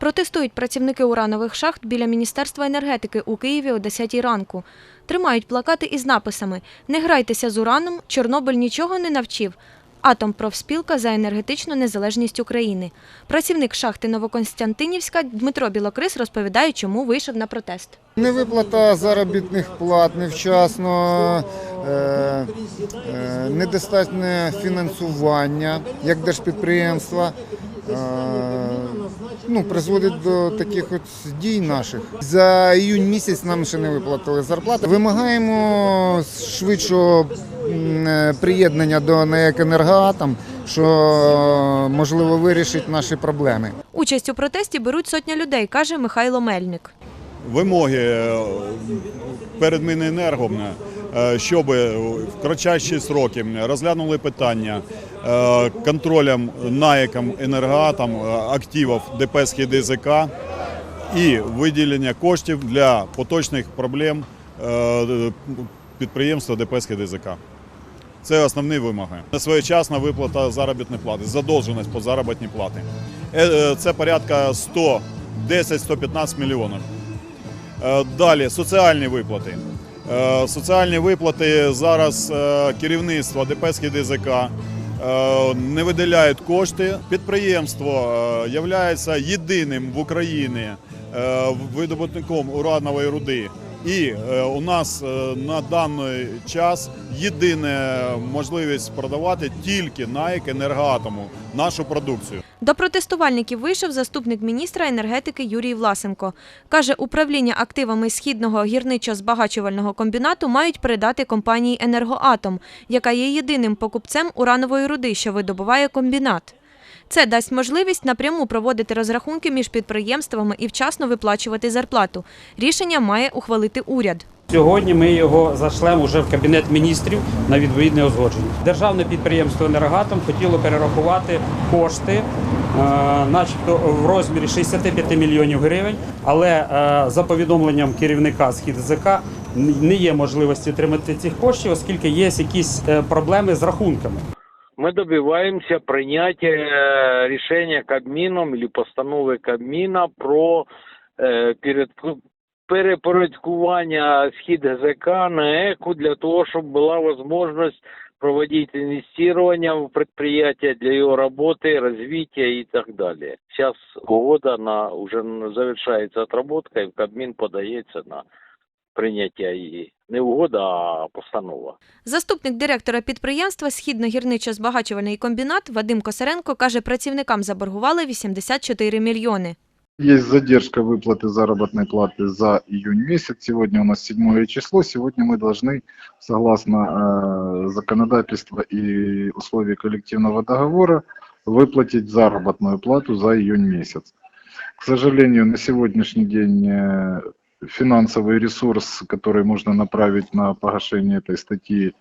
Протестують працівники уранових шахт біля Міністерства енергетики у Києві о 10 ранку. Тримають плакати із написами «Не грайтеся з ураном, Чорнобиль нічого не навчив». Атом профспілка за енергетичну незалежність України. Працівник шахти Новоконстантинівська Дмитро Білокрис розповідає, чому вийшов на протест. Невиплата заробітних плат невчасно, е, е, недостатнє фінансування як держпідприємства. Ну, призводить до таких от дій наших. За іюнь місяць нам ще не виплатили зарплати. Вимагаємо швидшого е, приєднання до НЕК «Енергоатом», що можливо вирішить наші проблеми. Участь у протесті беруть сотня людей, каже Михайло Мельник. вимоги е, перед Міненергом, е, щоб в кратчайші сроки розглянули питання контролем НАЕКом енергоатом е, активів ДП «Схід-ДЗК» і виділення коштів для поточних проблем е, підприємства ДП «Схід-ДЗК». Це основні вимоги. Своєчасна виплата заробітної плати, задовженість по заробітній платі. Е, е, Це порядка 110-115 мільйонів. Е, Далі соціальні виплати. Е, Соціальні виплати зараз е, керівництво ДП ДЗК не виділяють кошти. Підприємство є єдиним в Україні е, видобутником уранової руди. І е, у нас е, на даний час єдина можливість продавати тільки НАЕК енергоатому нашу продукцію. До протестувальників вийшов заступник міністра енергетики Юрій Власенко. Каже, управління активами східного гірничо-збагачувального комбінату мають передати компанії «Енергоатом», яка є єдиним покупцем уранової руди, що видобуває комбінат. Це дасть можливість напряму проводити розрахунки між підприємствами і вчасно виплачувати зарплату. Рішення має ухвалити уряд. Сьогодні ми його зашлемо вже в кабінет міністрів на відповідне узгодження. Державне підприємство «Енергоатом» хотіло перерахувати кошти, е, начебто в розмірі 65 мільйонів гривень, але е, за повідомленням керівника «Схід ЗК» не є можливості отримати цих коштів, оскільки є якісь е, проблеми з рахунками мы добиваемся принятия э, решения Кабмином или постанови Кабміна про е, перед- перепорядкування схід ГЗК на ЕКУ для того, щоб була можливість проводить инвестирование в предприятие для его работы, развития и так далее. Сейчас года на уже завершается отработка, и в Кабмин подается на принятие її. Не угода, а постанова. Заступник директора підприємства «Східно-гірничо-збагачувальний комбінат» Вадим Косаренко каже, працівникам заборгували 84 мільйони. Есть задержка выплаты заработной платы за июнь месяц. Сегодня у нас седьмое число. Сегодня мы должны, согласно э, законодательства и условий коллективного договора, выплатить заработную плату за июнь месяц. К сожалению, на сегодняшний день э, финансовый ресурс, который можно направить на погашение этой статьи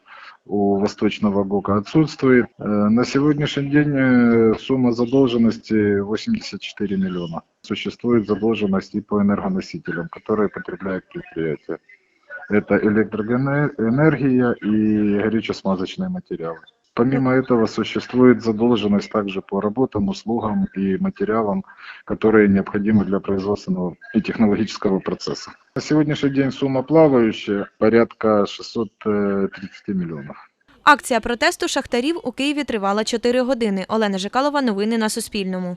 у Восточного ГОКа отсутствует. Э, На сегодняшний день э, сумма задолженности 84 миллиона. Существует задолженность и по энергоносителям, которые потребляют предприятия. Это электроэнергия и горюче-смазочные материалы. Помимо этого существует задолженность также по работам, услугам и материалам, которые необходимы для производственного и технологического процесса. На сегодняшний день сумма плавающая порядка 630 миллионов. Акція протесту шахтарів у Києві тривала 4 години. Олена Жикалова, новини на Суспільному.